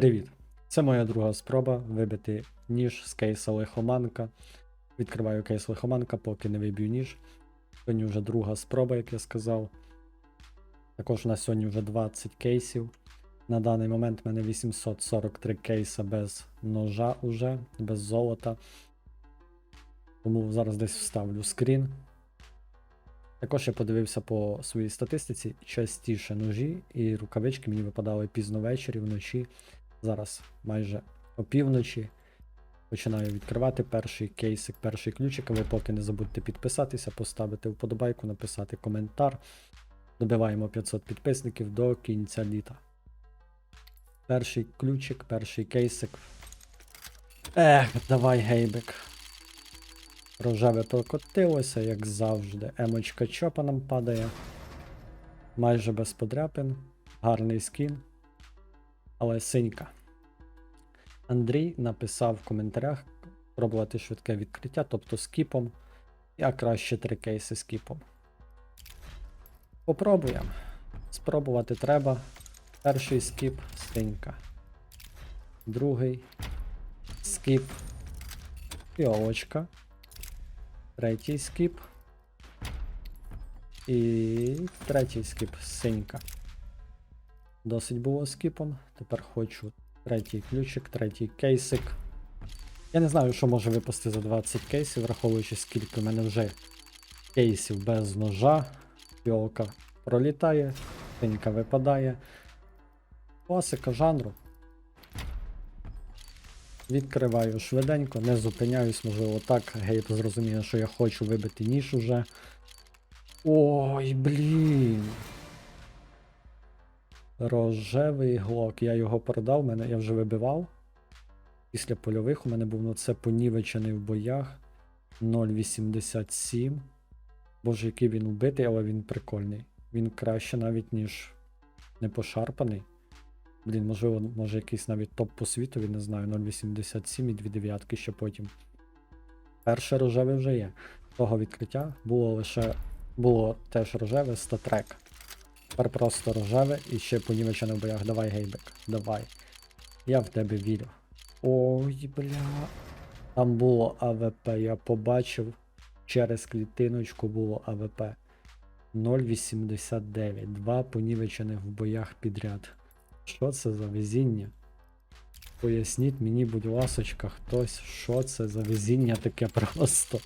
Привіт! Це моя друга спроба вибити ніж з кейса лихоманка. Відкриваю кейс лихоманка, поки не виб'ю ніж. Сьогодні вже друга спроба, як я сказав. Також у нас сьогодні вже 20 кейсів. На даний момент в мене 843 кейса без ножа уже, без золота. Тому зараз десь вставлю скрін. Також я подивився по своїй статистиці, частіше ножі і рукавички мені випадали пізно ввечері, вночі. Зараз майже опівночі. Починаю відкривати перший кейсик, перший ключик. А ви поки не забудьте підписатися, поставити вподобайку, написати коментар. Добиваємо 500 підписників до кінця літа. Перший ключик, перший кейсик. Ех, давай гейбик. Рожеве прокотилося, як завжди. Емочка чопа нам падає. Майже без подряпин. Гарний скін. Але синька. Андрій написав в коментарях пробувати швидке відкриття, тобто з кіпом. Я краще три кейси з кіпом. Попробуємо. Спробувати треба. Перший скіп синька. Другий скіп фіолочка. Третій скіп. І третій скіп синька. Досить було скіпом. Тепер хочу третій ключик, третій кейсик. Я не знаю, що може випасти за 20 кейсів, враховуючи, скільки в мене вже кейсів без ножа. Фіолка пролітає, синька випадає. Класика жанру. Відкриваю швиденько, не зупиняюсь, можливо, так. Гейб зрозуміє, що я хочу вибити ніж уже. Ой, блін. Рожевий глок. Я його продав, мене я вже вибивав. Після польових у мене був ну це понівечений в боях. 0,87. Боже, який він убитий, але він прикольний. Він краще навіть, ніж не пошарпаний. Блін, можливо, може якийсь навіть топ по світу, він не знаю, 0,87 і 2 дев'ятки ще потім. Перше рожеве вже є. Того відкриття було лише. Було теж рожеве статрек. Тепер просто рожеве і ще понівечене в боях. Давай, гейбек, давай. Я в тебе вірю. Ой, бля. Там було АВП, я побачив. Через клітиночку було АВП. 0,89. Два понівечених в боях підряд. Що це за везіння? Поясніть мені, будь ласочка, хтось, що це за везіння таке просто.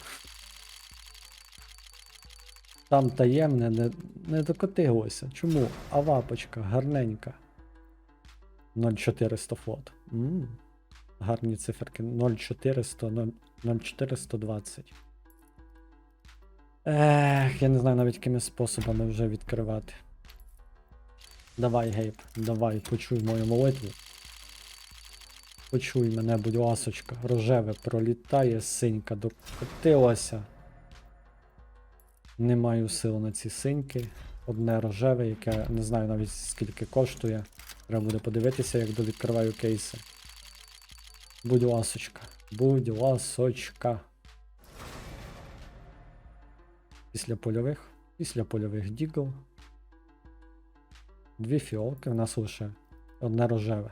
Там таємне не, не докотилося. Чому? А вапочка гарненька. 0400 флот. М, Гарні циферки. 0400, 0420. Ех, я не знаю навіть якими способами вже відкривати. Давай, гейб, давай, почуй мою молитву. Почуй мене, будь ласочка. Рожеве пролітає, синька докотилася. Не маю сил на ці синьки. Одне рожеве, яке не знаю навіть скільки коштує. Треба буде подивитися, як довідкриваю кейси. Будь ласочка. Будь ласочка. Після польових. Після польових дігл. Дві фіолки, в нас лише одне рожеве.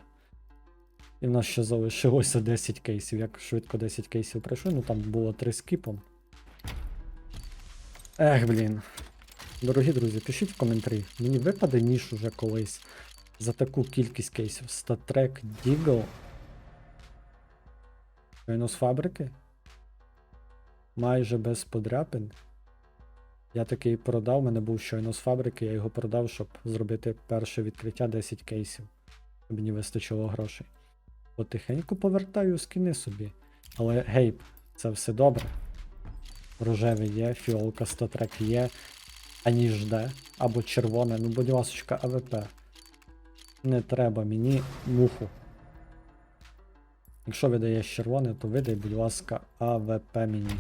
І в нас ще залишилося 10 кейсів. Як швидко 10 кейсів пройшли, ну там було 3 скіпом. Ех, блін. Дорогі друзі, пишіть в коментарі. Мені випаде ніж уже колись за таку кількість кейсів. Статрек Дігл. Щойно з фабрики. Майже без подряпин. Я такий продав, у мене був щойно з фабрики, я його продав, щоб зробити перше відкриття 10 кейсів. Щоб мені вистачило грошей. Потихеньку повертаю скини собі. Але гейб, це все добре. Рожеве є, фіолка статрек є, ані жде, або червоне, ну будь ласочка, АВП. Не треба мені муху. Якщо видаєш червоне, то видай, будь ласка, АВП мені.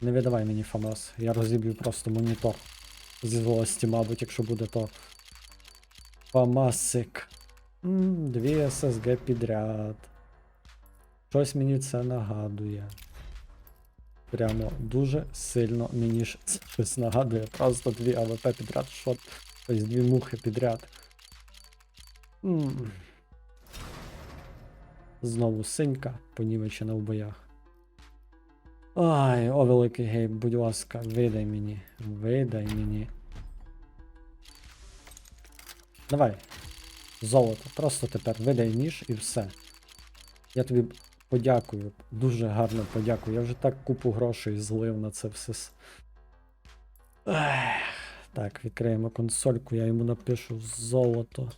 Не видавай мені фамос. Я розіб'ю просто монітор. Зі злості, мабуть, якщо буде то. Фамасик. Дві SSG підряд. Щось мені це нагадує. Прямо дуже сильно мені щось нагадує. Просто дві АВП підряд. Що? Тобто дві мухи підряд. М. Знову синька, понівечена в боях. Ай, о, великий гейб, будь ласка, видай мені. Видай мені. Давай. Золото. Просто тепер видай ніж і все. Я тобі подякую. Дуже гарно подякую. Я вже так купу грошей злив на це все. Ех. Так, відкриємо консольку, я йому напишу золото.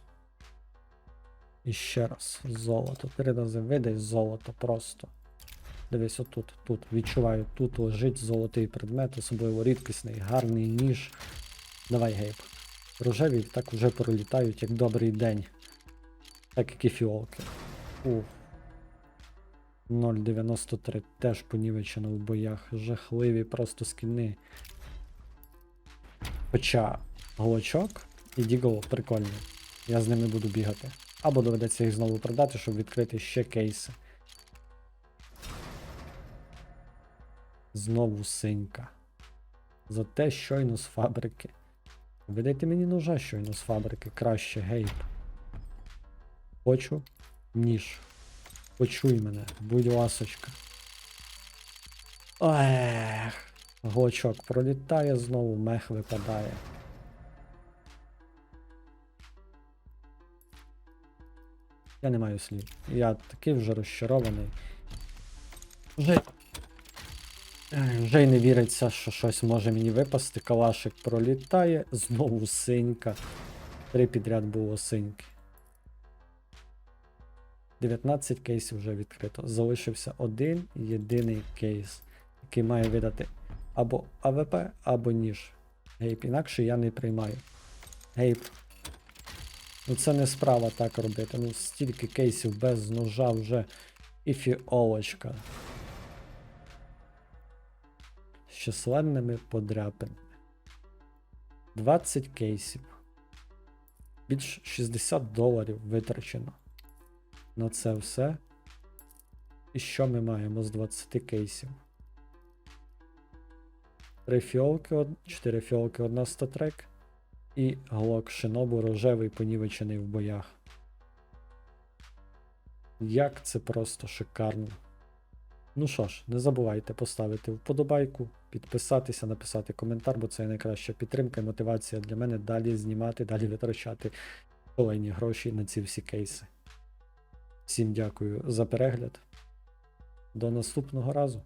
І ще раз золото. Три рази видай золото просто. Дивись, отут, тут. Відчуваю, тут лежить золотий предмет, особливо рідкісний, гарний ніж. Давай, гейб. Рожеві так уже пролітають, як добрий день. Так як і фіолки. Ух. 0,93 теж понівечено в боях. Жахливі просто скіни. Хоча голочок і Дігл прикольні. Я з ними буду бігати. Або доведеться їх знову продати, щоб відкрити ще кейси. Знову синька. Зате щойно з фабрики. Видайте мені ножа щойно з фабрики, краще, гейб. Хочу ніж. Почуй мене, будь ласочка. Ех. Глочок пролітає знову, мех випадає. Я не маю слів. Я такий вже розчарований. Вже. Вже й не віриться, що щось може мені випасти. Калашик пролітає, знову синька. Три підряд було синьки. 19 кейсів вже відкрито. Залишився один єдиний кейс, який має видати або АВП, або ніж. Гейп, інакше я не приймаю. Гейп. Ну це не справа так робити. Ну стільки кейсів без ножа вже і фіолочка. З численними подряпинами. 20 кейсів. Більш 60 доларів витрачено на це все. І що ми маємо з 20 кейсів? 3 фіолки, 4 фіолки, 1 статрек. І глок шинобу рожевий понівечений в боях. Як це просто шикарно. Ну що ж, не забувайте поставити вподобайку, підписатися, написати коментар, бо це найкраща підтримка і мотивація для мене далі знімати, далі витрачати шалені гроші на ці всі кейси. Всім дякую за перегляд. До наступного разу.